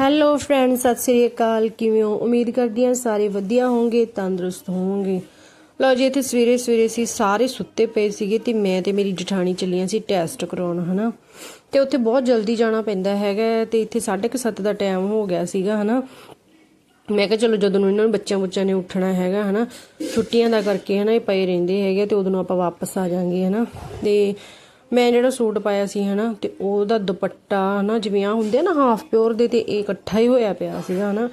Hello friend Sat Sri ਅਕਾਲ। ਕਿਵੇਂ ਹੋ? ਉਮੀਦ ਕਰਦੀ ਹਾਂ ਸਾਰੇ ਵਧੀਆ ਹੋਵੋਗੇ ਤੰਦਰੁਸਤ ਹੋਵੋਗੇ। ਲਓ ਜੀ, ਇੱਥੇ ਸਵੇਰੇ ਸਵੇਰੇ ਸੀ, ਸਾਰੇ ਸੁੱਤੇ ਪਏ ਸੀਗੇ ਤੇ ਮੈਂ ਤੇ ਮੇਰੀ ਜਠਾਣੀ ਚੱਲੀਆਂ ਸੀ ਟੈਸਟ ਕਰਾਉਣ, ਹਨਾ? ਤੇ ਉੱਥੇ ਬਹੁਤ ਜਲਦੀ ਜਾਣਾ ਪੈਂਦਾ ਹੈਗਾ ਤੇ ਇੱਥੇ 7:30 ਦਾ ਟਾਈਮ ਹੋ ਗਿਆ ਸੀਗਾ, ਹਨਾ? ਮੈਂ ਕਿਹਾ ਚਲੋ ਜਦੋਂ ਨੂੰ ਇਹਨਾਂ ਨੂੰ ਬੱਚਿਆਂ ਬੁੱਚਿਆਂ ਨੇ ਉੱਠਣਾ ਹੈਗਾ, ਹਨਾ? ਛੁੱਟੀਆਂ ਦਾ ਕਰਕੇ, ਹਨਾ, ਇਹ ਪਏ ਰਹਿੰਦੇ ਹੈਗੇ ਤੇ ਉਦੋਂ ਨੂੰ ਆਪਾਂ ਵਾਪਸ ਆ ਜਾਾਂਗੇ, ਹਨਾ? ਤੇ ਮੈਂ ਜਿਹੜਾ ਸੂਟ ਪਾਇਆ ਸੀ ਹਨਾ, ਤੇ ਉਹਦਾ ਦੁਪੱਟਾ ਹਨਾ, ਜਿਵੇਂ ਆ ਹੁੰਦੇ ਆ ਨਾ ਹਾਫ ਪਿਓਰ ਦੇ, ਤੇ ਇਹ ਇਕੱਠਾ ਹੀ ਹੋਇਆ ਪਿਆ ਸੀਗਾ ਹਨਾ।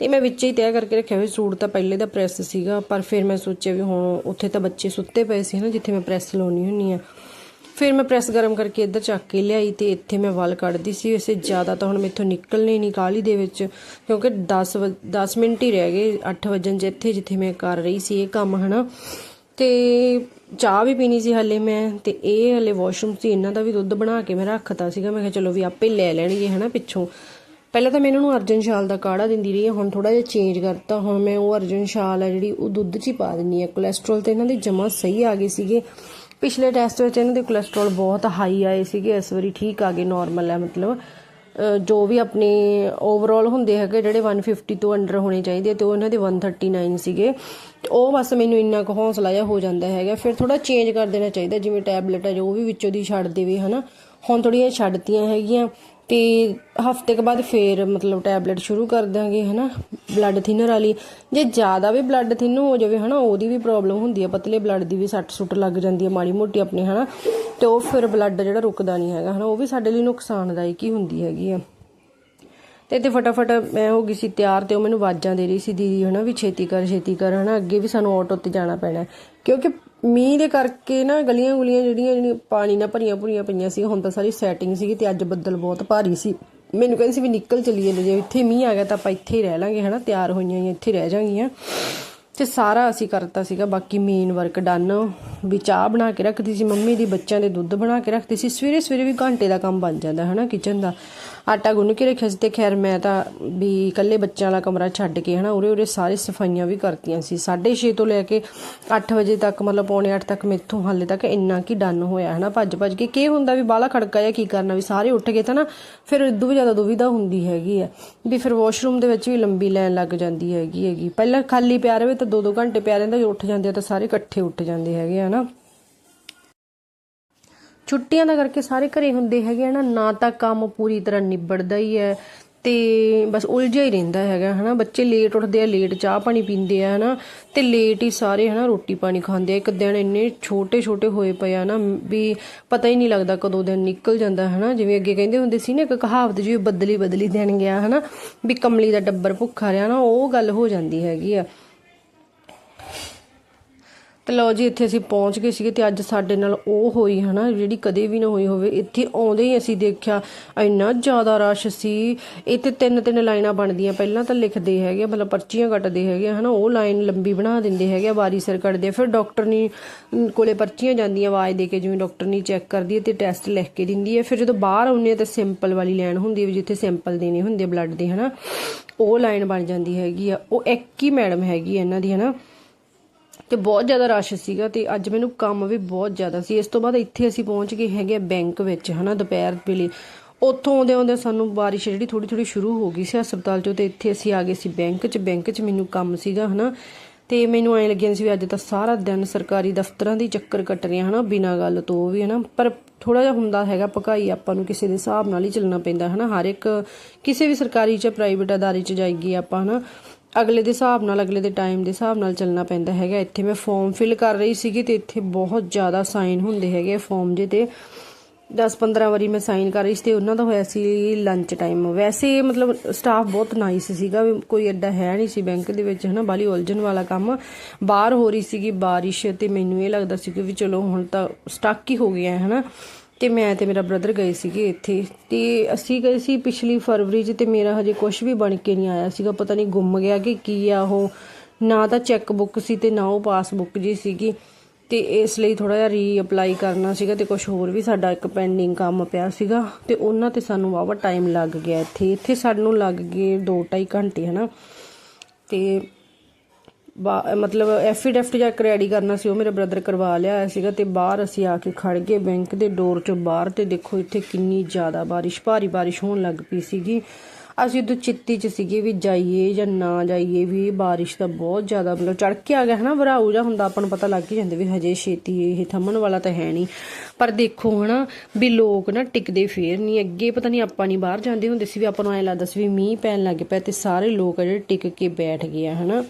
ਤੇ ਮੈਂ ਵਿੱਚ ਹੀ ਤੈਅ ਕਰਕੇ ਰੱਖਿਆ ਹੋਇਆ ਸੂਟ ਤਾਂ ਪਹਿਲੇ ਦਾ ਪ੍ਰੈਸ ਸੀਗਾ, ਪਰ ਫਿਰ ਮੈਂ ਸੋਚਿਆ ਵੀ ਹੁਣ ਉੱਥੇ ਤਾਂ ਬੱਚੇ ਸੁੱਤੇ ਪਏ ਸੀ ਹਨਾ, ਜਿੱਥੇ ਮੈਂ ਪ੍ਰੈਸ ਲਾਉਣੀ ਹੁੰਨੀ ਆ। ਫਿਰ ਮੈਂ ਪ੍ਰੈਸ ਗਰਮ ਕਰਕੇ ਇੱਧਰ ਚੱਕ ਕੇ ਲਿਆਈ ਤੇ ਇੱਥੇ ਮੈਂ ਵਾਲ ਕੱਢਦੀ ਸੀ। ਵੈਸੇ ਜ਼ਿਆਦਾ ਤਾਂ ਹੁਣ ਮੈਥੋਂ ਨਿਕਲਣੇ ਨਹੀਂ ਕਾਲੀ ਦੇ ਵਿੱਚ, ਕਿਉਂਕਿ 10 10 ਮਿੰਟ ਹੀ ਰਹਿ ਗਏ 8 ਵਜਣ ਜਿੱਥੇ ਜਿੱਥੇ ਮੈਂ ਕਰ ਰਹੀ ਸੀ ਇਹ ਕੰਮ ਹਨਾ। ਤੇ ਚਾਹ ਵੀ ਪੀਣੀ ਸੀ ਹਲੇ ਮੈਂ, ਤੇ ਇਹ ਹਲੇ ਵਾਸ਼ਰੂਮ ਸੀ, ਇਹਨਾਂ ਦਾ ਵੀ ਦੁੱਧ ਬਣਾ ਕੇ ਮੈਂ ਰੱਖਤਾ ਸੀਗਾ। ਮੈਂ ਕਿਹਾ ਚਲੋ ਵੀ ਆਪੇ ਲੈ ਲੈਣਗੇ ਹਨਾ ਪਿੱਛੋਂ। ਪਹਿਲਾਂ ਤਾਂ ਮੈਂ ਇਹਨਾਂ ਨੂੰ ਅਰਜਨ ਸ਼ਾਲ ਦਾ ਕਾੜਾ ਦਿੰਦੀ ਰਹੀ ਹਾਂ, ਹੁਣ ਥੋੜਾ ਜਿਹਾ ਚੇਂਜ ਕਰਤਾ। ਹੁਣ ਮੈਂ ਉਹ ਅਰਜਨ ਸ਼ਾਲ ਆ ਜਿਹੜੀ, ਉਹ ਦੁੱਧ 'ਚ ਹੀ ਪਾ ਦਿੰਨੀ ਆ ਕੋਲੇਸਟ੍ਰੋਲ ਤੇ ਇਹਨਾਂ ਦੇ ਜਮਾ ਸਹੀ ਆ ਗਏ ਸੀਗੇ। ਪਿਛਲੇ ਟੈਸਟ ਵਿੱਚ ਇਹਨਾਂ ਦੇ ਕੋਲੇਸਟ੍ਰੋਲ ਬਹੁਤ ਹਾਈ ਆਏ ਸੀਗੇ, ਇਸ ਵਾਰੀ ਠੀਕ ਆ ਗਏ ਨਾਰਮਲ ਹੈ ਮਤਲਬ। ਜੋ ਵੀ ਆਪਣੇ ਓਵਰਆਲ ਹੁੰਦੇ ਹੈਗੇ ਜਿਹੜੇ 150 ਤੋਂ ਅੰਡਰ ਹੋਣੇ ਚਾਹੀਦੇ ਤੇ ਉਹ ਇਹਨਾਂ ਦੇ 139 ਸੀਗੇ। ਤੇ ਉਹ ਬਸ ਮੈਨੂੰ ਇੰਨਾ ਕੁ ਹੌਸਲਾ ਜਿਹਾ ਹੋ ਜਾਂਦਾ ਹੈਗਾ। ਫਿਰ ਥੋੜਾ ਚੇਂਜ ਕਰ ਦੇਣਾ ਚਾਹੀਦਾ, ਜਿਵੇਂ ਟੈਬਲੇਟ ਆ ਜੋ ਵੀ ਵਿੱਚੋਂ ਦੀ ਛੱਡ ਦੇਵੇ, ਹਨਾ। ਹੁਣ ਥੋੜੀਆਂ ਛੱਡਤੀਆਂ ਹੈਗੀਆਂ। ਤੇ ਹਫ਼ਤੇ ਕੇ ਬਾਅਦ ਫੇਰ ਮਤਲਬ ਟੈਬਲੇਟ ਸ਼ੁਰੂ ਕਰ ਦਾਂਗੇ ਹਨਾ? ਬਲੱਡ ਥਿਨਰ ਵਾਲੀ। ਜੇ ਜ਼ਿਆਦਾ ਵੀ ਬਲੱਡ ਥਿਨ ਹੋ ਜਾਵੇ, ਹਨਾ, ਉਹਦੀ ਵੀ ਪ੍ਰੋਬਲਮ ਹੁੰਦੀ ਹੈ ਪਤਲੇ ਬਲੱਡ ਦੀ ਵੀ ਸੱਟ ਸੁੱਟ ਲੱਗ ਜਾਂਦੀ ਹੈ ਮਾੜੀ ਮੋਟੀ ਆਪਣੇ, ਹਨਾ? ਤੇ ਉਹ ਫਿਰ ਬਲੱਡ ਜਿਹੜਾ ਰੁਕਦਾ ਨਹੀਂ ਹੈਗਾ, ਹਨਾ? ਉਹ ਵੀ ਸਾਡੇ ਲਈ ਨੁਕਸਾਨਦਾਇਕ ਹੀ ਹੁੰਦੀ ਹੈਗੀ ਆ। ਤੇ ਇੱਥੇ ਫਟਾਫਟ ਮੈਂ ਹੋ ਗਈ ਸੀ ਤਿਆਰ ਤੇ ਉਹ ਮੈਨੂੰ ਆਵਾਜ਼ਾਂ ਦੇ ਰਹੀ ਸੀ, ਦੀਦੀ, ਹਨਾ, ਵੀ ਛੇਤੀ ਕਰ ਛੇਤੀ ਕਰ, ਹਨਾ? ਅੱਗੇ ਵੀ ਸਾਨੂੰ ਆਟੋ ਤੇ ਜਾਣਾ ਪੈਣਾ ਕਿਉਂਕਿ ਮੀਂਹ ਦੇ ਕਰਕੇ ਨਾ ਗਲੀਆਂ ਗੁਲੀਆਂ ਜਿਹੜੀਆਂ ਜਿਹੜੀਆਂ ਪਾਣੀ ਨਾਲ ਭਰੀਆਂ ਭਰੀਆਂ ਪਈਆਂ ਸੀ, ਹੁਣ ਤਾਂ ਸਾਰੀ ਸੈਟਿੰਗ ਸੀਗੀ ਤੇ ਅੱਜ ਬੱਦਲ ਬਹੁਤ ਭਾਰੀ ਸੀ। ਮੈਨੂੰ ਕਹਿੰਦੇ ਸੀ ਵੀ ਨਿਕਲ ਚਲੀਏ ਜੇ ਇੱਥੇ ਮੀਂਹ ਆ ਗਿਆ ਤਾਂ ਆਪਾਂ ਇੱਥੇ ਹੀ ਰਹਿ ਲਾਂਗੇ, ਹਨਾ? ਤਿਆਰ ਹੋਈਆਂ ਹੀ ਇੱਥੇ ਰਹਿ ਜਾਾਂਗੀਆਂ। ਤੇ ਸਾਰਾ ਅਸੀਂ ਕਰਤਾ ਸੀਗਾ, ਬਾਕੀ ਮੇਨ ਵਰਕ ਡਨ ਵੀ ਚਾਹ ਬਣਾ ਕੇ ਰੱਖਦੀ ਸੀ ਮੰਮੀ ਦੀ, ਬੱਚਿਆਂ ਦੇ ਦੁੱਧ ਬਣਾ ਕੇ ਰੱਖਦੀ ਸੀ। ਸਵੇਰੇ ਸਵੇਰੇ ਵੀ ਘੰਟੇ ਦਾ ਕੰਮ ਬਣ ਜਾਂਦਾ, ਹਨਾ ਕਿਚਨ ਦਾ। ਆਟਾ ਗੁੰਨ ਕੇ ਰੱਖਿਆ ਸੀ ਤੇ ਖੈਰ ਮੈਂ ਤਾਂ ਵੀ ਇਕੱਲੇ ਬੱਚਿਆਂ ਵਾਲਾ ਕਮਰਾ ਛੱਡ ਕੇ ਹਨਾ, ਉਰੇ ਉਰੇ ਸਾਰੇ ਸਫਾਈਆਂ ਵੀ ਕਰਤੀਆਂ ਸੀ। 6:30 ਤੋਂ ਲੈ ਕੇ 8 ਵਜੇ ਤੱਕ, ਮਤਲਬ ਪੌਣੇ 8 ਤੱਕ ਮੈਥੋਂ ਹਾਲੇ ਤੱਕ ਇੰਨਾ ਕੀ ਡਨ ਹੋਇਆ ਹਨਾ ਭੱਜ ਭੱਜ ਕੇ। ਕੀ ਹੁੰਦਾ ਵੀ ਬਾਲਾ ਖੜਕਾ ਜਾਂ ਕੀ ਕਰਨਾ, ਵੀ ਸਾਰੇ ਉੱਠ ਗਏ ਤਾਂ ਨਾ ਫਿਰ ਇਦੋਂ ਵੀ ਜ਼ਿਆਦਾ ਦੁਵਿਧਾ ਹੁੰਦੀ ਹੈਗੀ ਆ। ਵੀ ਫਿਰ ਵਾਸ਼ਰੂਮ ਦੇ ਵਿੱਚ ਵੀ ਲੰਬੀ ਲਾਈਨ ਲੱਗ ਜਾਂਦੀ ਹੈਗੀ ਹੈਗੀ। ਪਹਿਲਾਂ ਖਾਲੀ ਪਿਆ ਰਵੇ ਤਾਂ 2-2 ਘੰਟੇ ਪਿਆ ਰਹਿੰਦਾ, ਜੇ ਉੱਠ ਜਾਂਦੇ ਆ ਤਾਂ ਸਾਰੇ ਇਕੱਠੇ ਉੱਠ ਜਾਂਦੇ ਹੈਗੇ ਆ ਨਾ ਛੁੱਟੀਆਂ ਦਾ ਕਰਕੇ ਸਾਰੇ ਘਰੇ ਹੁੰਦੇ ਹੈਗੇ ਆ ਨਾ ਤਾਂ ਕੰਮ ਪੂਰੀ ਤਰ੍ਹਾਂ ਨਿਬੜਦਾ ਹੀ ਹੈ ਤੇ ਬਸ ਉਲਝਿਆ ਹੀ ਰਹਿੰਦਾ ਹੈਗਾ, ਹਨਾ। ਬੱਚੇ ਲੇਟ ਉੱਠਦੇ ਆ ਲੇਟ ਚਾਹ ਪਾਣੀ ਪੀਂਦੇ ਆ, ਹਨਾ। ਤੇ ਲੇਟ ਹੀ ਸਾਰੇ, ਹਨਾ, ਰੋਟੀ ਪਾਣੀ ਖਾਂਦੇ ਆ। ਇੱਕ ਦਿਨ ਇੰਨੇ ਛੋਟੇ ਛੋਟੇ ਹੋਏ ਪਏ ਆ ਨਾ, ਵੀ ਪਤਾ ਹੀ ਨਹੀਂ ਲੱਗਦਾ ਕਦੋਂ ਦਿਨ ਨਿਕਲ ਜਾਂਦਾ, ਹਨਾ। ਜਿਵੇਂ ਅੱਗੇ ਕਹਿੰਦੇ ਹੁੰਦੇ ਸੀ ਨਾ, ਇੱਕ ਕਹਾਵਤ ਜੀ ਬਦਲੀ ਬਦਲੀ ਦੇਣ ਗਿਆ, ਹਨਾ। ਵੀ ਕਮਲੀ ਦਾ ਡੱਬਰ ਭੁੱਖਾ ਰਿਹਾ ਨਾ, ਉਹ ਗੱਲ ਹੋ ਜਾਂਦੀ ਹੈਗੀ ਆ। ਤੇ ਲਓ ਜੀ ਇੱਥੇ ਅਸੀਂ ਪਹੁੰਚ ਗਏ ਸੀਗੇ ਤੇ ਅੱਜ ਸਾਡੇ ਨਾਲ ਉਹ ਹੋਈ ਹਨਾ ਜਿਹੜੀ ਕਦੇ ਵੀ ਨਾ ਹੋਈ ਹੋਵੇ ਇੱਥੇ ਆਉਂਦੇ ਹੀ ਅਸੀਂ ਦੇਖਿਆ ਇੰਨਾ ਜ਼ਿਆਦਾ ਰਸ਼ ਸੀ। ਇੱਥੇ ਤਿੰਨ ਤਿੰਨ ਲਾਈਨਾਂ ਬਣਦੀਆਂ ਪਹਿਲਾਂ ਤਾਂ ਲਿਖਦੇ ਹੈਗੇ ਮਤਲਬ ਪਰਚੀਆਂ ਕੱਟਦੇ ਹੈਗੇ ਆ, ਹਨਾ ਉਹ ਲਾਈਨ ਲੰਬੀ ਬਣਾ ਦਿੰਦੇ ਹੈਗੇ ਆ, ਵਾਰੀ ਸਿਰ ਕੱਟਦੇ ਆ। ਫਿਰ ਡਾਕਟਰ ਨੀ ਕੋਲੇ ਪਰਚੀਆਂ ਜਾਂਦੀਆਂ ਆਵਾਜ਼ ਦੇ ਕੇ ਜਿਵੇਂ ਡਾਕਟਰ ਨੀ ਚੈੱਕ ਕਰਦੀ ਹੈ ਤੇ ਟੈਸਟ ਲਿਖ ਕੇ ਦਿੰਦੀ ਹੈ। ਫਿਰ ਜਦੋਂ ਬਾਹਰ ਆਉਂਦੇ ਆ ਤਾਂ ਸਿੰਪਲ ਵਾਲੀ ਲਾਈਨ ਹੁੰਦੀ ਹੈ ਵੀ ਜਿੱਥੇ ਸਿੰਪਲ ਦੇਣੇ ਹੁੰਦੇ ਬਲੱਡ ਦੇ ਹਨਾ ਉਹ ਲਾਈਨ ਬਣ ਜਾਂਦੀ ਹੈਗੀ ਆ। ਉਹ ਇੱਕ ਹੀ ਮੈਡਮ ਹੈਗੀ ਆ ਇਹਨਾਂ ਦੀ ਹਨਾ। ਤੇ ਬਹੁਤ ਜ਼ਿਆਦਾ ਰਸ਼ ਸੀਗਾ ਤੇ ਅੱਜ ਮੈਨੂੰ ਕੰਮ ਵੀ ਬਹੁਤ ਜ਼ਿਆਦਾ ਸੀ। ਇਸ ਤੋਂ ਬਾਅਦ ਇੱਥੇ ਅਸੀਂ ਪਹੁੰਚ ਗਏ ਹੈਗੇ ਬੈਂਕ ਵਿੱਚ, ਹਨਾ, ਦੁਪਹਿਰ ਵੇਲੇ। ਉੱਥੋਂ ਆਉਂਦੇ ਆਉਂਦੇ ਸਾਨੂੰ ਬਾਰਿਸ਼ ਜਿਹੜੀ ਥੋੜੀ ਥੋੜੀ ਸ਼ੁਰੂ ਹੋ ਗਈ ਸੀ ਹਸਪਤਾਲ ਚੋਂ ਤੇ ਇੱਥੇ ਅਸੀਂ ਆ ਗਏ ਸੀ ਬੈਂਕ 'ਚ। ਬੈਂਕ 'ਚ ਮੈਨੂੰ ਕੰਮ ਸੀਗਾ, ਹਨਾ। ਤੇ ਮੈਨੂੰ ਐਂ ਲੱਗਿਆ ਸੀ ਵੀ ਅੱਜ ਤਾਂ ਸਾਰਾ ਦਿਨ ਸਰਕਾਰੀ ਦਫ਼ਤਰਾਂ ਦੀ ਚੱਕਰ ਕੱਟ ਰਹੇ ਹਨਾ, ਬਿਨਾਂ ਗੱਲ ਤੋਂ ਵੀ, ਹਨਾ। ਪਰ ਥੋੜਾ ਜਿਹਾ ਹੁੰਦਾ ਹੈਗਾ ਪਕਾਈ ਆਪਾਂ ਨੂੰ ਕਿਸੇ ਦੇ ਹਿਸਾਬ ਨਾਲ ਹੀ ਚੱਲਣਾ ਪੈਂਦਾ, ਹਨਾ। ਹਰ ਇੱਕ, ਕਿਸੇ ਵੀ ਸਰਕਾਰੀ ਚ ਪ੍ਰਾਈਵੇਟ ਅਦਾਰੇ ਚ ਜਾਈਏ ਆਪਾਂ, ਹਨਾ। ਅਗਲੇ ਦੇ ਹਿਸਾਬ ਨਾਲ, ਅਗਲੇ ਦੇ ਟਾਈਮ ਦੇ ਹਿਸਾਬ ਨਾਲ ਚੱਲਣਾ ਪੈਂਦਾ ਹੈਗਾ। ਇੱਥੇ ਮੈਂ ਫਾਰਮ ਫਿਲ ਕਰ ਰਹੀ ਸੀਗੀ ਤੇ ਇੱਥੇ ਬਹੁਤ ਜ਼ਿਆਦਾ ਸਾਈਨ ਹੁੰਦੇ ਹੈਗੇ ਫਾਰਮ ਜੇ ਤੇ। 10-15 ਵਾਰੀ ਮੈਂ ਸਾਈਨ ਕਰ ਰਹੀ ਸੀ ਤੇ ਉਹਨਾਂ ਦਾ ਹੋਇਆ ਸੀ ਲੰਚ ਟਾਈਮ ਵੈਸੇ ਮਤਲਬ ਸਟਾਫ ਬਹੁਤ ਨਾਈਸ ਸੀਗਾ ਵੀ ਕੋਈ ਐਡਾ ਹੈ ਨਹੀਂ ਸੀ ਬੈਂਕ ਦੇ ਵਿੱਚ, ਹਨਾ, ਬਾਲੀ ਉਲਝਣ ਵਾਲਾ ਕੰਮ। ਬਾਹਰ ਹੋ ਰਹੀ ਸੀਗੀ ਬਾਰਿਸ਼ ਤੇ ਮੈਨੂੰ ਇਹ ਲੱਗਦਾ ਸੀ ਕਿ ਵੀ ਚਲੋ ਹੁਣ ਤਾਂ ਸਟਕ ਹੀ ਹੋ ਗਿਆ ਹੈ ਹਨਾ। ਤੇ ਮੈਂ ਤੇ ਮੇਰਾ ਬ੍ਰਦਰ ਗਏ ਸੀਗੇ ਇੱਥੇ। ਤੇ ਅਸੀਂ ਗਏ ਸੀ ਪਿਛਲੀ ਫਰਵਰੀ 'ਚ ਤੇ ਮੇਰਾ ਹਜੇ ਕੁਝ ਵੀ ਬਣ ਕੇ ਨਹੀਂ ਆਇਆ ਸੀਗਾ। ਪਤਾ ਨਹੀਂ ਗੁੰਮ ਗਿਆ ਕਿ ਕੀ ਆ ਉਹ। ਨਾ ਤਾਂ ਚੈੱਕ ਬੁੱਕ ਸੀ ਤੇ ਨਾ ਉਹ ਪਾਸਬੁੱਕ ਜੀ ਸੀਗੀ। ਤੇ ਇਸ ਲਈ ਥੋੜਾ ਜਿਹਾ ਰੀਅਪਲਾਈ ਕਰਨਾ ਸੀਗਾ ਤੇ ਕੁਝ ਹੋਰ ਵੀ ਸਾਡਾ ਇੱਕ ਪੈਂਡਿੰਗ ਕੰਮ ਪਿਆ ਸੀਗਾ। ਤੇ ਉਹਨਾਂ ਤੇ ਸਾਨੂੰ ਵਾਵਾ ਟਾਈਮ ਲੱਗ ਗਿਆ ਇੱਥੇ। ਇੱਥੇ ਸਾਨੂੰ ਲੱਗ ਗਏ 2.5 ਘੰਟੇ, ਹਨਾ? ਤੇ ਬਾ- ਮਤਲਬ ਐਫੀਡੈਫਟ ਜਾਂ ਰੈਡੀ ਕਰਨਾ ਸੀ, ਉਹ ਮੇਰੇ ਬ੍ਰਦਰ ਕਰਵਾ ਲਿਆ ਹੋਇਆ ਸੀਗਾ ਤੇ ਬਾਹਰ ਅਸੀਂ ਆ ਕੇ ਖੜ ਗਏ ਬੈਂਕ ਦੇ ਡੋਰ ਚੋਂ ਬਾਹਰ ਤੇ ਦੇਖੋ ਇੱਥੇ ਕਿੰਨੀ ਜ਼ਿਆਦਾ ਬਾਰਿਸ਼, ਭਾਰੀ ਬਾਰਿਸ਼ ਹੋਣ ਲੱਗ ਪਈ ਸੀਗੀ। ਅਸੀਂ ਉਦੋਂ ਚਿੱਤੀ ਚ ਸੀਗੇ ਵੀ ਜਾਈਏ ਜਾਂ ਨਾ ਜਾਈਏ ਵੀ ਬਾਰਿਸ਼ ਦਾ ਬਹੁਤ ਜ਼ਿਆਦਾ ਮਤਲਬ ਚੜ ਕੇ ਆ ਗਿਆ ਹਨਾ ਭਰਾਊ ਜਾਂ ਹੁੰਦਾ, ਆਪਾਂ ਨੂੰ ਪਤਾ ਲੱਗ ਹੀ ਜਾਂਦਾ ਵੀ ਹਜੇ ਛੇਤੀ ਇਹ ਥੰਮਣ ਵਾਲਾ ਤਾਂ ਹੈ ਨਹੀਂ। ਪਰ ਦੇਖੋ ਹਨਾ ਵੀ ਲੋਕ ਨਾ ਟਿਕਦੇ ਫੇਰ ਨਹੀਂ, ਅੱਗੇ ਪਤਾ ਨਹੀਂ ਆਪਾਂ ਨਹੀਂ ਬਾਹਰ ਜਾਂਦੇ ਹੁੰਦੇ ਸੀ ਵੀ ਆਪਾਂ ਨੂੰ ਐ ਲੱਗਦਾ ਸੀ ਵੀ ਮੀਂਹ ਪੈਣ ਲੱਗ ਪਿਆ ਤੇ ਸਾਰੇ ਲੋਕ ਜਿਹੜੇ ਟਿਕ ਕੇ ਬੈਠ ਗਏ ਆ ਹਨਾ।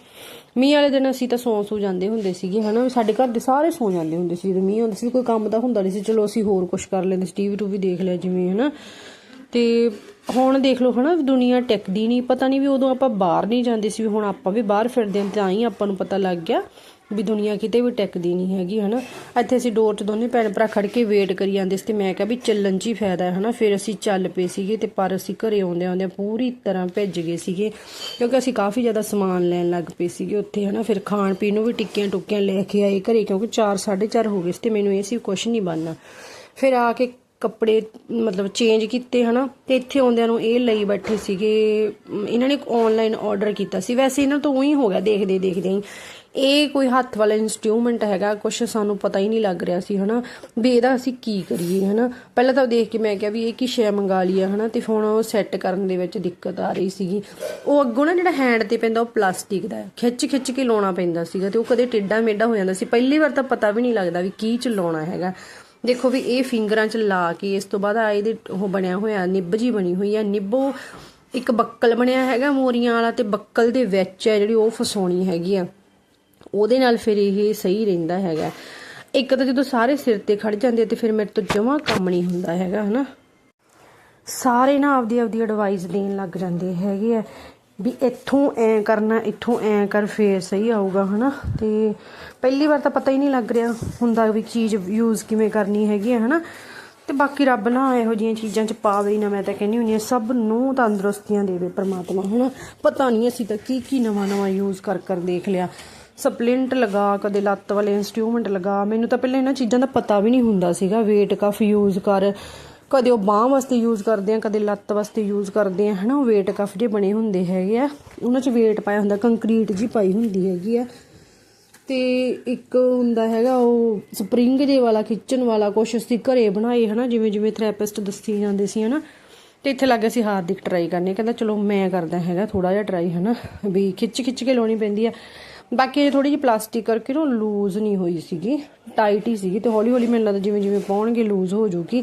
ਮੀਂਹ ਵਾਲੇ ਦਿਨ ਅਸੀਂ ਤਾਂ ਸੌਂ ਸੌ ਜਾਂਦੇ ਹੁੰਦੇ ਸੀਗੇ, ਹਨਾ? ਵੀ ਸਾਡੇ ਘਰ ਦੇ ਸਾਰੇ ਸੌਂ ਜਾਂਦੇ ਹੁੰਦੇ ਸੀ ਜਦੋਂ ਮੀਂਹ ਹੁੰਦਾ ਸੀ, ਕੋਈ ਕੰਮ ਤਾਂ ਹੁੰਦਾ ਨਹੀਂ ਸੀ। ਚਲੋ ਅਸੀਂ ਹੋਰ ਕੁਝ ਕਰ ਲੈਂਦੇ ਸੀ ਟੀਵੀ ਟੂਵੀ ਦੇਖ ਲਿਆ ਜਿਵੇਂ, ਹਨਾ? ਤੇ ਹੁਣ ਦੇਖ ਲਓ, ਹਨਾ, ਦੁਨੀਆ ਟਿਕਦੀ ਨਹੀਂ। ਪਤਾ ਨਹੀਂ ਵੀ ਉਦੋਂ ਆਪਾਂ ਬਾਹਰ ਨਹੀਂ ਜਾਂਦੇ ਸੀ, ਵੀ ਹੁਣ ਆਪਾਂ ਵੀ ਬਾਹਰ ਫਿਰਦੇ ਹਾਂ, ਤਾਂ ਹੀ ਆਪਾਂ ਨੂੰ ਪਤਾ ਲੱਗ ਗਿਆ। ਵੀ ਦੁਨੀਆ ਕਿਤੇ ਵੀ ਟਿਕਦੀ ਨਹੀਂ ਹੈਗੀ, ਹਨਾ? ਇੱਥੇ ਅਸੀਂ ਡੋਰ 'ਚ ਦੋਨੇ ਭੈਣ ਭਰਾ ਖੜ ਕੇ ਵੇਟ ਕਰੀ ਜਾਂਦੇ ਸੀ ਤੇ ਮੈਂ ਕਿਹਾ ਵੀ ਚੱਲਣ 'ਚ ਹੀ ਫਾਇਦਾ ਹੈ, ਹਨਾ? ਫਿਰ ਅਸੀਂ ਚੱਲ ਪਏ ਸੀਗੇ ਤੇ ਪਰ ਅਸੀਂ ਘਰੇ ਆਉਂਦੇ ਆਉਂਦੇ ਪੂਰੀ ਤਰ੍ਹਾਂ ਭਿੱਜ ਗਏ ਸੀਗੇ, ਕਿਉਂਕਿ ਅਸੀਂ ਕਾਫੀ ਜ਼ਿਆਦਾ ਸਮਾਨ ਲੈਣ ਲੱਗ ਪਏ ਸੀਗੇ ਉੱਥੇ, ਹਨਾ? ਫਿਰ ਖਾਣ ਪੀਣ ਨੂੰ ਵੀ ਟਿੱਕੀਆਂ ਟੁੱਕੀਆਂ ਲੈ ਕੇ ਆਏ ਘਰੇ, ਕਿਉਂਕਿ 4 4:30 ਹੋ ਗਏ ਸੀ ਤੇ ਮੈਨੂੰ ਇਹ ਸੀ ਕੁਝ ਨਹੀਂ ਬਣਨਾ। ਫਿਰ ਆ ਕੇ ਕੱਪੜੇ ਮਤਲਬ ਚੇਂਜ ਕੀਤੇ, ਹਨਾ? ਤੇ ਇੱਥੇ ਆਉਂਦਿਆਂ ਨੂੰ ਇਹ ਲਈ ਬੈਠੇ ਸੀਗੇ ਇਹਨਾਂ ਨੇ ਆਨਲਾਈਨ ਆਰਡਰ ਕੀਤਾ ਸੀ। ਵੈਸੇ ਇਹਨਾਂ ਤੋਂ ਉਹੀ ਹੋ ਗਿਆ ਦੇਖਦੇ ਦੇਖਦੇ ਹੀ। ਇਹ ਕੋਈ ਹੱਥ ਵਾਲਾ ਇਨਸਟਰੂਮੈਂਟ ਹੈਗਾ ਕੁਝ ਸਾਨੂੰ ਪਤਾ ਹੀ ਨਹੀਂ ਲੱਗ ਰਿਹਾ ਸੀ, ਹਨਾ? ਵੀ ਇਹਦਾ ਅਸੀਂ ਕੀ ਕਰੀਏ, ਹਨਾ? ਪਹਿਲਾਂ ਤਾਂ ਦੇਖ ਕੇ ਮੈਂ ਕਿਹਾ ਵੀ ਇਹ ਕੀ ਸ਼ੈ ਮੰਗਾ ਲਈ ਆ, ਹਨਾ? ਤੇ ਹੁਣ ਉਹ ਸੈੱਟ ਕਰਨ ਦੇ ਵਿੱਚ ਦਿੱਕਤ ਆ ਰਹੀ ਸੀਗੀ। ਉਹ ਅੱਗੋਂ ਨਾ ਜਿਹੜਾ ਹੈਂਡ ਤੇ ਪੈਂਦਾ, ਉਹ ਪਲਾਸਟਿਕ ਦਾ ਹੈ। ਖਿੱਚ ਖਿੱਚ ਕੇ ਲਾਉਣਾ ਪੈਂਦਾ ਸੀਗਾ ਤੇ ਉਹ ਕਦੇ ਟੇਡਾ ਮੇਡਾ ਹੋ ਜਾਂਦਾ ਸੀ। ਪਹਿਲੀ ਵਾਰ ਤਾਂ ਪਤਾ ਵੀ ਨਹੀਂ ਲੱਗਦਾ ਵੀ ਕੀ ਚਲਾਉਣਾ ਹੈਗਾ। ਦੇਖੋ ਵੀ ਇਹ ਫਿੰਗਰਾਂ 'ਚ ਲਾ ਕੇ ਇਸ ਤੋਂ ਬਾਅਦ ਆ ਇਹਦੇ ਉਹ ਬਣਿਆ ਹੋਇਆ, ਨਿੱਬ ਜੀ ਬਣੀ ਹੋਈ ਆ। ਨਿੱਬੋ ਇੱਕ ਬੱਕਲ ਬਣਿਆ ਹੈਗਾ ਮੋਰੀਆਂ ਵਾਲਾ ਤੇ ਬੱਕਲ ਦੇ ਵਿੱਚ ਹੈ ਜਿਹੜੀ ਉਹ ਫਸਾਉਣੀ ਹੈਗੀ ਆ। ਉਹਦੇ ਨਾਲ ਫਿਰ ਇਹ ਸਹੀ ਰਹਿੰਦਾ ਹੈਗਾ। ਇੱਕ ਤਾਂ ਜਦੋਂ ਸਾਰੇ ਸਿਰ ਤੇ ਖੜ ਜਾਂਦੇ ਤੇ ਫਿਰ ਮੇਰੇ ਤੋਂ ਜਮਾ ਕੰਮ ਨਹੀਂ ਹੁੰਦਾ ਹੈਗਾ, ਹਨਾ। ਸਾਰੇ ਨਾ ਆਪਦੀ ਆਪਦੀ ਐਡਵਾਈਸ ਦੇਣ ਲੱਗ ਜਾਂਦੇ ਹੈਗੇ ਆ। ਵੀ ਇੱਥੋਂ ਐ ਕਰਨਾ, ਇੱਥੋਂ ਐ ਕਰ, ਫੇਰ ਸਹੀ ਆਊਗਾ, ਹਨਾ? ਤੇ ਪਹਿਲੀ ਵਾਰ ਤਾਂ ਪਤਾ ਹੀ ਨਹੀਂ ਲੱਗ ਰਿਹਾ ਹੁੰਦਾ ਵੀ ਚੀਜ਼ ਯੂਜ਼ ਕਿਵੇਂ ਕਰਨੀ ਹੈਗੀ ਹੈ ਹਨਾ? ਤੇ ਬਾਕੀ ਰੱਬ ਨਾ ਇਹੋ ਜਿਹੀਆਂ ਚੀਜ਼ਾਂ 'ਚ ਪਾਵੇ ਹੀ ਨਾ, ਮੈਂ ਤਾਂ ਕਹਿੰਦੀ ਹੁੰਦੀ ਹਾਂ, ਸਭ ਨੂੰ ਤੰਦਰੁਸਤੀਆਂ ਦੇਵੇ ਪ੍ਰਮਾਤਮਾ, ਹਨਾ? ਪਤਾ ਨਹੀਂ ਅਸੀਂ ਤਾਂ ਕੀ ਕੀ ਨਵਾਂ ਨਵਾਂ ਯੂਜ਼ ਕਰ ਕਰ ਦੇਖ ਲਿਆ। ਸਪਲਿੰਟ ਲਗਾ, ਕਦੇ ਲੱਤ ਵਾਲੇ ਇਨਸਟਰੂਮੈਂਟ ਲਗਾ, ਮੈਨੂੰ ਤਾਂ ਪਹਿਲਾਂ ਇਹਨਾਂ ਚੀਜ਼ਾਂ ਦਾ ਪਤਾ ਵੀ ਨਹੀਂ ਹੁੰਦਾ ਸੀਗਾ, weight ਕਫ ਯੂਜ਼ ਕਰ। ਕਦੇ ਉਹ ਬਾਹ ਵਾਸਤੇ ਯੂਜ਼ ਕਰਦੇ ਆ, ਕਦੇ ਲੱਤ ਵਾਸਤੇ ਯੂਜ਼ ਕਰਦੇ ਆ, ਹਨਾ, ਉਹ weight ਕਫ ਜੇ ਬਣੇ ਹੁੰਦੇ ਹੈਗੇ ਆ। ਉਹਨਾਂ 'ਚ weight ਪਾਇਆ ਹੁੰਦਾ ਕੰਕਰੀਟ ਜੀ ਪਾਈ ਹੁੰਦੀ ਹੈਗੀ ਆ। ਤੇ ਇੱਕ ਹੁੰਦਾ ਹੈਗਾ, ਉਹ ਸਪਰਿੰਗ ਜੇ ਵਾਲਾ, ਖਿੱਚਣ ਵਾਲਾ, ਕੁਛ ਅਸੀਂ ਘਰੇ ਬਣਾਏ, ਹਨਾ, ਜਿਵੇਂ ਜਿਵੇਂ ਥੈਰੇਪਿਸਟ ਦੱਸੀ ਜਾਂਦੇ ਸੀ, ਹਨਾ। ਤੇ ਇੱਥੇ ਲੱਗੇ ਸੀ ਹਾਰਦਿਕ ਟਰਾਈ ਕਰਨੀ ਕਹਿੰਦਾ ਚਲੋ ਮੈਂ ਕਰਦਾ ਹੈਗਾ ਥੋੜਾ ਜਿਹਾ ਟਰਾਈ ਹਨਾ, ਵੀ ਖਿੱਚ ਖਿੱਚ ਕੇ ਲਾਉਣੀ ਪੈਂਦੀ ਆ। ਬਾਕੀ ਇਹ ਥੋੜੀ ਜਿਹੀ ਪਲਾਸਟਿਕ ਕਰਕੇ ਨਾ ਲੂਜ਼ ਨਹੀਂ ਹੋਈ ਸੀਗੀ ਟਾਈਟ ਹੀ ਸੀਗੀ ਤੇ ਹੌਲੀ ਹੌਲੀ ਮੈਨੂੰ ਲੱਗਦਾ ਜਿਵੇਂ ਜਿਵੇਂ ਪਾਉਣਗੇ ਲੂਜ਼ ਹੋ ਜਾਊਗੀ।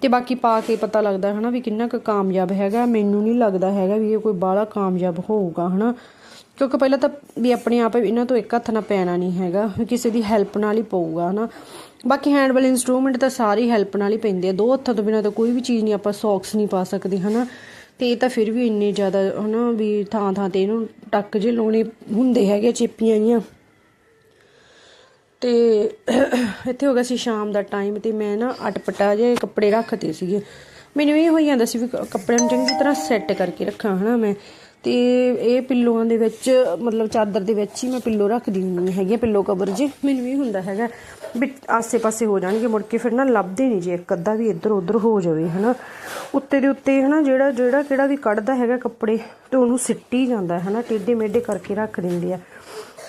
ਤੇ ਬਾਕੀ ਪਾ ਕੇ ਪਤਾ ਲੱਗਦਾ ਹਨਾ ਵੀ ਕਿੰਨਾ ਕੁ ਕਾਮਯਾਬ ਹੈਗਾ, ਮੈਨੂੰ ਨਹੀਂ ਲੱਗਦਾ ਹੈਗਾ ਵੀ ਇਹ ਕੋਈ ਬਾਹਲਾ ਕਾਮਯਾਬ ਹੋਊਗਾ ਹਨਾ। ਕਿਉਂਕਿ ਪਹਿਲਾਂ ਤਾਂ ਵੀ ਆਪਣੇ ਆਪ ਇਹਨਾਂ ਤੋਂ ਇੱਕ ਹੱਥ ਨਾਲ ਪੈਣਾ ਨਹੀਂ ਹੈਗਾ ਕਿਸੇ ਦੀ ਹੈਲਪ ਨਾਲ ਹੀ ਪਊਗਾ ਹਨਾ। ਬਾਕੀ ਹੈਂਡਬਲ ਇਨਸਟਰੂਮੈਂਟ ਤਾਂ ਸਾਰੀ ਹੈਲਪ ਨਾਲ ਹੀ ਪੈਂਦੇ ਆ, ਦੋ ਹੱਥਾਂ ਤੋਂ ਬਿਨਾਂ ਤਾਂ ਕੋਈ ਵੀ ਚੀਜ਼ ਨਹੀਂ ਆਪਾਂ ਸੌਕਸ ਨਹੀਂ ਪਾ ਸਕਦੇ ਹਨਾ। ਤੇ ਇਹ ਤਾਂ ਫਿਰ ਵੀ ਇੰਨੇ ਜ਼ਿਆਦਾ, ਹਨਾ, ਵੀ ਥਾਂ ਥਾਂ ਤੇ ਇਹਨੂੰ ਟੱਕ ਜੇ ਲਾਉਣੇ ਹੁੰਦੇ ਹੈਗੇ, ਚੇਪੀਆਂ ਜੀਆਂ ਤੇ ਇੱਥੇ ਹੋ ਗਿਆ ਸੀ ਸ਼ਾਮ ਦਾ ਟਾਈਮ ਤੇ ਮੈਂ ਨਾ ਅਟਪਟਾ ਜੇ ਕੱਪੜੇ ਰੱਖਤੇ ਸੀਗੇ। ਮੈਨੂੰ ਇਹ ਹੋਈ ਜਾਂਦਾ ਸੀ ਵੀ ਕੱਪੜਿਆਂ ਨੂੰ ਚੰਗੀ ਤਰ੍ਹਾਂ ਸੈੱਟ ਕਰਕੇ ਰੱਖਾਂ, ਹਨਾ, ਮੈਂ। ਤੇ ਇਹ ਪਿੱਲੋਆਂ ਦੇ ਵਿੱਚ, ਮਤਲਬ ਚਾਦਰ ਦੇ ਵਿੱਚ ਹੀ ਮੈਂ ਪਿੱਲੋ ਰੱਖਦੀ ਹੁੰਦੀ ਹੈਗੀ ਪਿੱਲੋ ਕਵਰ ਜੇ ਮੈਨੂੰ ਇਹ ਹੁੰਦਾ ਹੈਗਾ ਵੀ ਆਸੇ-ਪਾਸੇ ਹੋ ਜਾਣਗੇ, ਮੁੜ ਕੇ ਫਿਰ ਨਾ ਲੱਭਦੇ ਨਹੀਂ ਜੇ, ਇੱਕ ਅੱਧਾ ਵੀ ਇੱਧਰ ਉੱਧਰ ਹੋ ਜਾਵੇ, ਹਨਾ। ਉੱਤੇ ਦੇ ਉੱਤੇ ਹਨਾ, ਜਿਹੜਾ ਜਿਹੜਾ ਕਿਹੜਾ ਵੀ ਕੱਢਦਾ ਹੈਗਾ ਕੱਪੜੇ, ਤੇ ਉਹਨੂੰ ਸਿੱਟੀ ਜਾਂਦਾ, ਹਨਾ ਟੇਢੇ ਮੇਢੇ ਕਰਕੇ ਰੱਖ ਦਿੰਦੇ ਆ।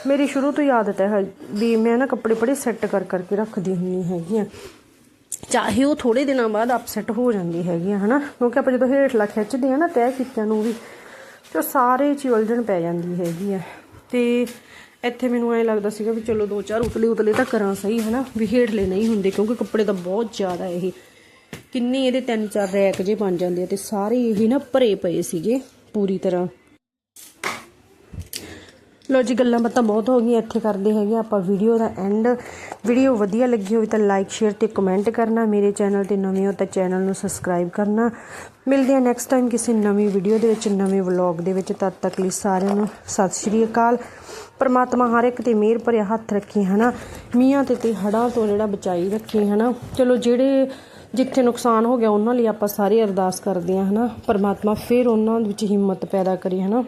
ਮੇਰੀ ਸ਼ੁਰੂ ਤੋਂ ਹੀ ਆਦਤ ਹੈ ਵੀ ਮੈਂ ਨਾ ਕੱਪੜੇ ਬੜੇ ਸੈੱਟ ਕਰ, ਕਰਕੇ ਰੱਖਦੀ ਹੁੰਦੀ ਹੈਗੀ ਆ। ਚਾਹੇ ਉਹ ਥੋੜੇ ਦਿਨਾਂ ਬਾਅਦ ਅਪਸੈਟ ਹੋ ਜਾਂਦੀ ਹੈਗੀ ਆ, ਹਨਾ। ਕਿਉਂਕਿ ਆਪਾਂ ਜਦੋਂ ਹੇਠਲਾ ਖਿੱਚਦੇ ਆ ਨਾ ਤੈਅ ਕੀਤਿਆਂ ਨੂੰ ਵੀ ਤੇ ਸਾਰੇ ਚ ਉਲਝਣ ਪੈ ਜਾਂਦੀ ਹੈਗੀ ਆ। ਤੇ ਇੱਥੇ ਮੈਨੂੰ ਐ ਲੱਗਦਾ ਸੀਗਾ ਵੀ ਚਲੋ ਦੋ ਚਾਰ ਉਤਲੇ ਉਤਲੇ ਤਾਂ ਕਰਾਂ ਸਹੀ, ਹਨਾ? ਵੀ ਹੇਠਲੇ ਨਹੀਂ ਹੁੰਦੇ ਕਿਉਂਕਿ ਕੱਪੜੇ ਤਾਂ ਬਹੁਤ ਜ਼ਿਆਦਾ ਇਹ। ਕਿੰਨੇ ਇਹਦੇ ਤਿੰਨ ਚਾਰ ਰੈਕ ਜੇ ਬਣ ਜਾਂਦੇ ਆ ਤੇ ਸਾਰੇ ਇਹ ਨਾ ਭਰੇ ਪਏ ਸੀਗੇ ਪੂਰੀ ਤਰ੍ਹਾਂ। ਲੋ ਜੀ, ਗੱਲਾਂ ਬਾਤਾਂ ਬਹੁਤ ਹੋ ਗਈਆਂ, ਇੱਥੇ ਕਰਦੇ ਹੈਗੇ ਆਪਾਂ ਵੀਡੀਓ ਦਾ ਐਂਡ ਵੀਡੀਓ ਵਧੀਆ ਲੱਗੀ ਹੋਵੇ ਤਾਂ ਲਾਈਕ ਸ਼ੇਅਰ ਤੇ ਕਮੈਂਟ ਕਰਨਾ। ਮੇਰੇ ਚੈਨਲ ਤੇ ਨਵੇਂ ਹੋ ਤਾਂ ਚੈਨਲ ਨੂੰ ਸਬਸਕ੍ਰਾਈਬ ਕਰਨਾ। ਮਿਲਦੇ ਆ ਨੈਕਸਟ ਟਾਈਮ ਕਿਸੇ ਨਵੀਂ ਵੀਡੀਓ ਦੇ ਵਿੱਚ, ਨਵੇਂ ਵਲੌਗ ਦੇ ਵਿੱਚ। ਤਦ ਤੱਕ ਲਈ ਸਾਰਿਆਂ ਨੂੰ ਸਤਿ ਸ਼੍ਰੀ ਅਕਾਲ। ਪਰਮਾਤਮਾ ਹਰ ਇੱਕ ਤੇ ਮਿਹਰ ਭਰਿਆ ਹੱਥ ਰੱਖੇ, ਹਨਾ? ਮੀਆਂ ਤੇ ਤੇ ਹੜਾਂ ਤੋਂ ਜਿਹੜਾ ਬਚਾਈ ਰੱਖੇ, ਹਨਾ? ਚਲੋ, ਜਿਹੜੇ ਜਿੱਥੇ ਨੁਕਸਾਨ ਹੋ ਗਿਆ, ਉਹਨਾਂ ਲਈ ਆਪਾਂ ਸਾਰੇ ਅਰਦਾਸ ਕਰਦੇ ਹਾਂ, ਹਨਾ? ਪਰਮਾਤਮਾ ਫਿਰ ਉਹਨਾਂ ਵਿੱਚ ਹਿੰਮਤ ਪੈਦਾ ਕਰੇ, ਹਨਾ?